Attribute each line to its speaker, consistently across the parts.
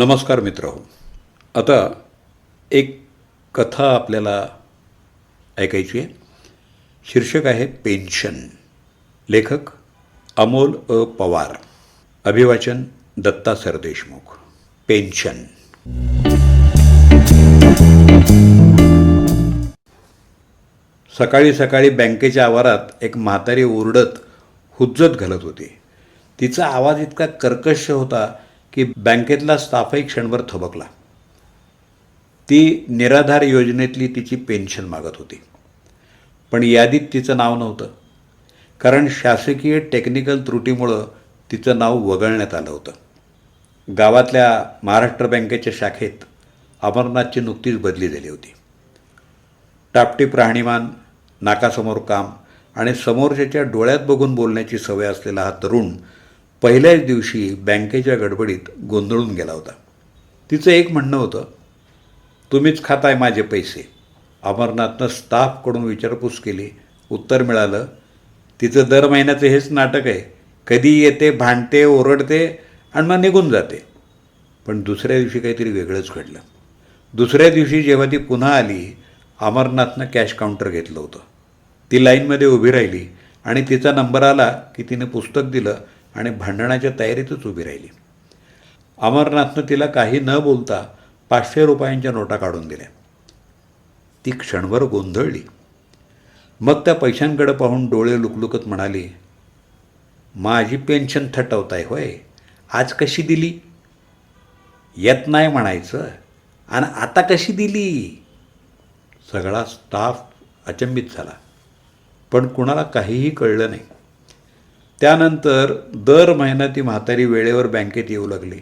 Speaker 1: नमस्कार मित्र. आता एक कथा आपल्याला ऐकायची आहे. शीर्षक आहे पेन्शन. लेखक अमोल अ पवार. अभिवाचन दत्ता सरदेशमुख. पेन्शन. सकाळी सकाळी बँकेच्या आवारात एक म्हातारी ओरडत हुज्जत घालत होती. तिचा आवाज इतका कर्कश होता की बँकेतला स्टाफही क्षणभर थबकला. ती निराधार योजनेतली तिची पेन्शन मागत होती. पण यादीत तिचं नाव नव्हतं कारण शासकीय टेक्निकल त्रुटीमुळं तिचं नाव वगळण्यात आलं होतं. गावातल्या महाराष्ट्र बँकेच्या शाखेत अमरनाथची नुकतीच बदली झाली होती. टापटीप राहणीमान नाकासमोर काम आणि समोरच्याच्या डोळ्यात बघून बोलण्याची सवय असलेला हा तरुण पहिल्याच दिवशी बँकेच्या गडबडीत गोंधळून गेला होता. तिचं एक म्हणणं होतं तुम्हीच खाताय माझे पैसे. अमरनाथनं स्टाफकडून विचारपूस केली. उत्तर मिळालं तिचं दर महिन्याचं हेच नाटक आहे. कधी येते भांडते ओरडते आणि मग निघून जाते. पण दुसऱ्या दिवशी काहीतरी वेगळंच घडलं. दुसऱ्या दिवशी जेव्हा ती पुन्हा आली अमरनाथनं कॅश काउंटर घेतलं होतं. ती लाईनमध्ये उभी राहिली आणि तिचा नंबर आला की तिने पुस्तक दिलं आणि भांडणाच्या तयारीतच उभी राहिली. अमरनाथनं तिला काही न बोलता पाचशे रुपयांच्या नोटा काढून दिल्या. ती क्षणभर गोंधळली. मग त्या पैशांकडे पाहून डोळे लुकलुकत म्हणाली माझी पेन्शन थटवताय होय आज कशी दिली? येत नाही म्हणायचं आणि आता कशी दिली? सगळा स्टाफ अचंबित झाला. पण कुणाला काहीही कळलं नाही. त्यानंतर दर महिना ती म्हातारी वेळेवर बँकेत येऊ लागली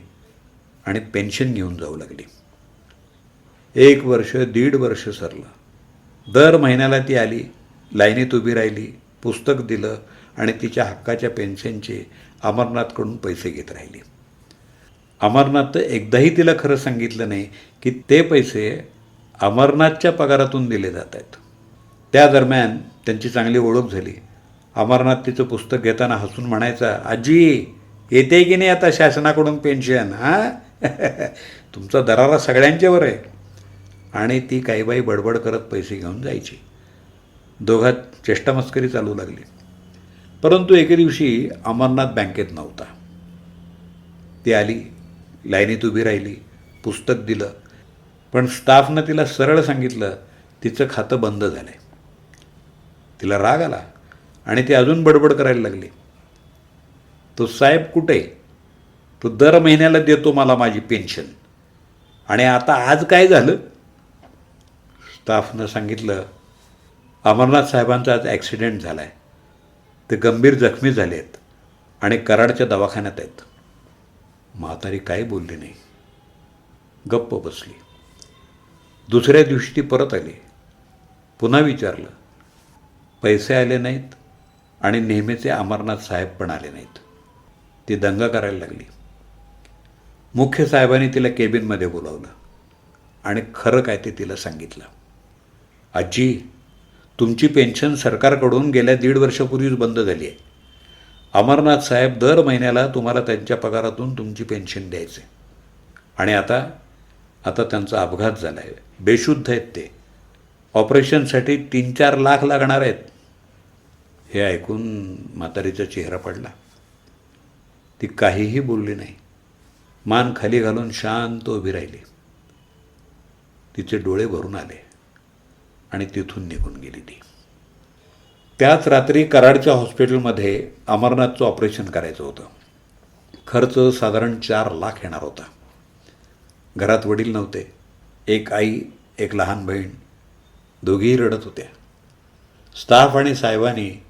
Speaker 1: आणि पेन्शन घेऊन जाऊ लागली. एक वर्ष दीड वर्ष सरलं. दर महिन्याला ती आली लाईनीत उभी राहिली पुस्तक दिलं आणि तिच्या हक्काच्या पेन्शनचे अमरनाथकडून पैसे घेत राहिली. अमरनाथ तर एकदाही तिला खरं सांगितलं नाही की ते पैसे अमरनाथच्या पगारातून दिले जात आहेत. त्या दरम्यान त्यांची चांगली ओळख झाली. अमरनाथ तिचं पुस्तक घेताना हसून म्हणायचा आजी येते की नाही आता शासनाकडून पेन्शन हां? तुमचा दरारा सगळ्यांच्यावर आहे. आणि ती काही बाई बडबड करत पैसे घेऊन जायची. दोघात चेष्टामस्करी चालू लागली. परंतु एके दिवशी अमरनाथ बँकेत नव्हता. ती आली लाईनीत उभी राहिली पुस्तक दिलं पण स्टाफनं तिला सरळ सांगितलं तिचं खातं बंद झालं आहे तिला राग आला. आणि ती अजून बडबड करायला लागली. तो साहेब कुठे? तो दर महिन्याला देतो मला माझी पेन्शन. आणि आता आज काय झालं? स्टाफनं सांगितलं अमरनाथ साहेबांचा आज ॲक्सिडेंट झाला आहे ते गंभीर जखमी झाले आहेत आणि कराडच्या दवाखान्यात आहेत. म्हातारी काही बोलली नाही. गप्प बसली. दुसऱ्या दिवशी ती परत आली. पुन्हा विचारलं पैसे आले नाहीत? आणि नेहमीचे अमरनाथ साहेब पण आले नाहीत. ती दंगा करायला लागली. मुख्य साहेबांनी तिला केबिनमध्ये बोलावलं आणि खरं काय ते तिला सांगितलं. आजी तुमची पेन्शन सरकारकडून गेल्या दीड वर्षापूर्वीच बंद झाली आहे अमरनाथ साहेब दर महिन्याला तुम्हाला त्यांच्या पगारातून तुमची पेन्शन द्यायचे. आणि आता आता त्यांचा अपघात झाला आहे बेशुद्ध आहेत ते. ऑपरेशनसाठी तीन चार लाख लागणार आहेत. हे ऐकून म्हातारीचा चेहरा पडला. ती काहीही बोलली नाही. मान खाली घालून शांत उभी राहिली. तिचे डोळे भरून आले आणि तिथून निघून गेली ती. त्याच रात्री कराडच्या हॉस्पिटलमध्ये अमरनाथचं ऑपरेशन करायचं होतं. खर्च साधारण चार लाख येणार होता. घरात वडील नव्हते. एक आई एक लहान बहीण. दोघीही रडत होत्या. स्टाफ आणि साहेबांनी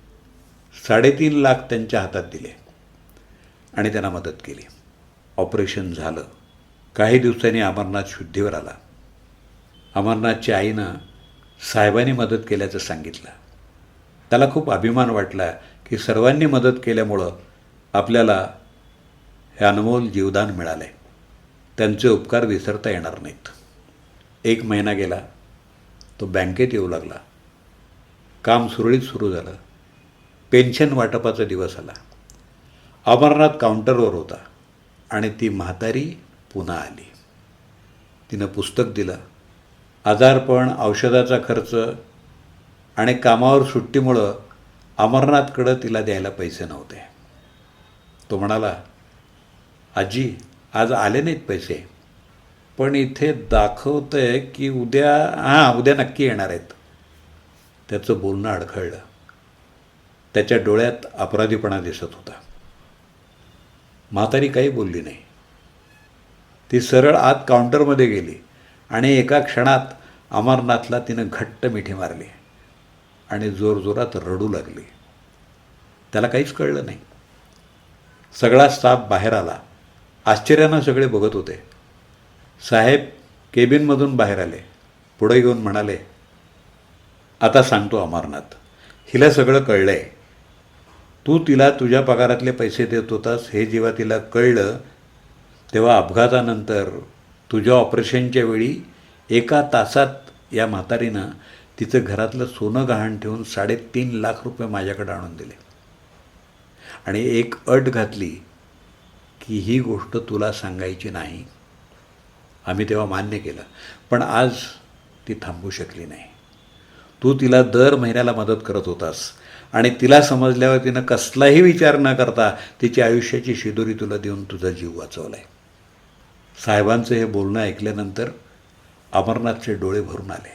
Speaker 1: साडेतीन लाख त्यांच्या हातात दिले. आणि त्यांना मदत केली. ऑपरेशन झालं. काही दिवसांनी अमरनाथ शुद्धीवर आला. अमरनाथच्या आईनं साहेबांनी मदत केल्याचं सांगितलं. त्याला खूप अभिमान वाटला की सर्वांनी मदत केल्यामुळं आपल्याला हे अनमोल जीवदान मिळाले त्यांचे उपकार विसरता येणार नाहीत. एक महिना गेला. तो बँकेत येऊ लागला. काम सुरळीत सुरू झालं. पेन्शन वाटपाचा दिवस आला. अमरनाथ काउंटरवर होता आणि ती म्हातारी पुन्हा आली. तिनं पुस्तक दिलं आजारपण औषधाचा खर्च आणि कामावर सुट्टीमुळं अमरनाथकडं तिला द्यायला पैसे नव्हते. तो म्हणाला आजी आज आले नाहीत पैसे पण इथे दाखवतंय की उद्या हां उद्या नक्की येणार आहेत. त्याचं बोलणं अडखळलं. त्याच्या डोळ्यात अपराधीपणा दिसत होता. म्हातारी काही बोलली नाही. ती सरळ आत काउंटरमध्ये गेली आणि एका क्षणात अमरनाथला तिनं घट्ट मिठी मारली आणि जोरजोरात रडू लागली. त्याला काहीच कळलं नाही. सगळा स्टाफ बाहेर आला. आश्चर्यानं सगळे बघत होते. साहेब केबिनमधून बाहेर आले. पुढे येऊन म्हणाले आता सांगतो अमरनाथ. हिला सगळं कळलं आहे तू तिला तुझ्या पगारातले पैसे देत होतास हे जेव्हा तिला कळलं तेव्हा अपघातानंतर तुझ्या ऑपरेशनच्या वेळी एका तासात या म्हातारीनं तिचं घरातलं सोनं गहाण ठेवून साडेतीन लाख रुपये माझ्याकडे आणून दिले. आणि एक अट घातली की ही गोष्ट तुला सांगायची नाही. आम्ही तेव्हा मान्य केलं पण आज ती थांबू शकली नाही. तू तिला दर महिन्याला मदत करत होतास. आणि तिला समजल्यावर तिनं कसलाही विचार न करता तिची आयुष्याची शिदोरी तुला देऊन तुझा जीव वाचवला आहे साहेबांचं हे बोलणं ऐकल्यानंतर अमरनाथचे डोळे भरून आले.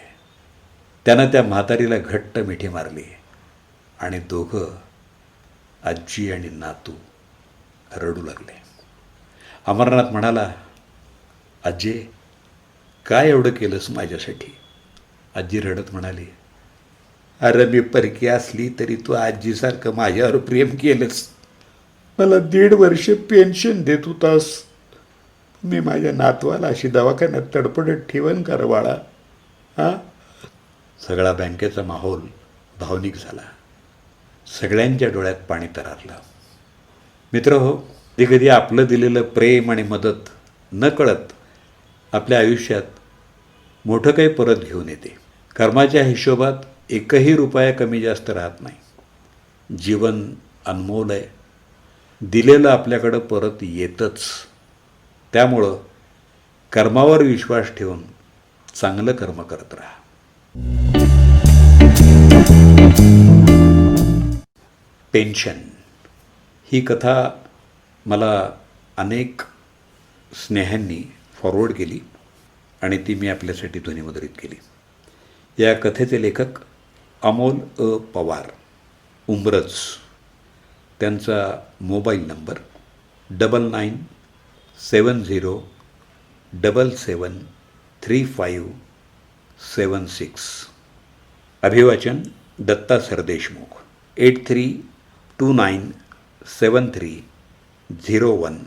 Speaker 1: त्यानं त्या म्हातारीला घट्ट मिठी मारली आणि दोघं आजी आणि नातू रडू लागले. अमरनाथ म्हणाला आजी काय एवढं केलंस माझ्यासाठी? आजी रडत म्हणाली अरे मी परकी असली तरी तू आजीसारखं माझ्यावर प्रेम केलंस. मला दीड वर्ष पेन्शन देत होतास. मी माझ्या नातवाला अशी दवाखान्यात तडपडत ठेवन कर बाळा. हां? सगळा बँकेचा माहोल भावनिक झाला. सगळ्यांच्या डोळ्यात पाणी तरारलं. मित्र हो कधी कधी आपलं दिलेलं प्रेम आणि मदत न कळत आपल्या आयुष्यात मोठं काही परत घेऊन येते. कर्माच्या हिशोबात एकही रुपया कमी जास्त राहत नाही. जीवन अनमोल आहे. दिलेलं आपल्याकडं परत येतच. त्यामुळं कर्मावर विश्वास ठेवून चांगलं कर्म करत राहा. पेन्शन ही कथा मला अनेक स्नेहांनी फॉरवर्ड केली आणि ती मी आपल्यासाठी ध्वनिमुद्रित केली. या कथेचे लेखक अमोल अ पवार उमरज त्यांचा mobile number double nine seven zero double seven three five seven six. अभिवाचन Datta Sardeshmukh eight three two nine seven three zero one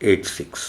Speaker 1: eight six.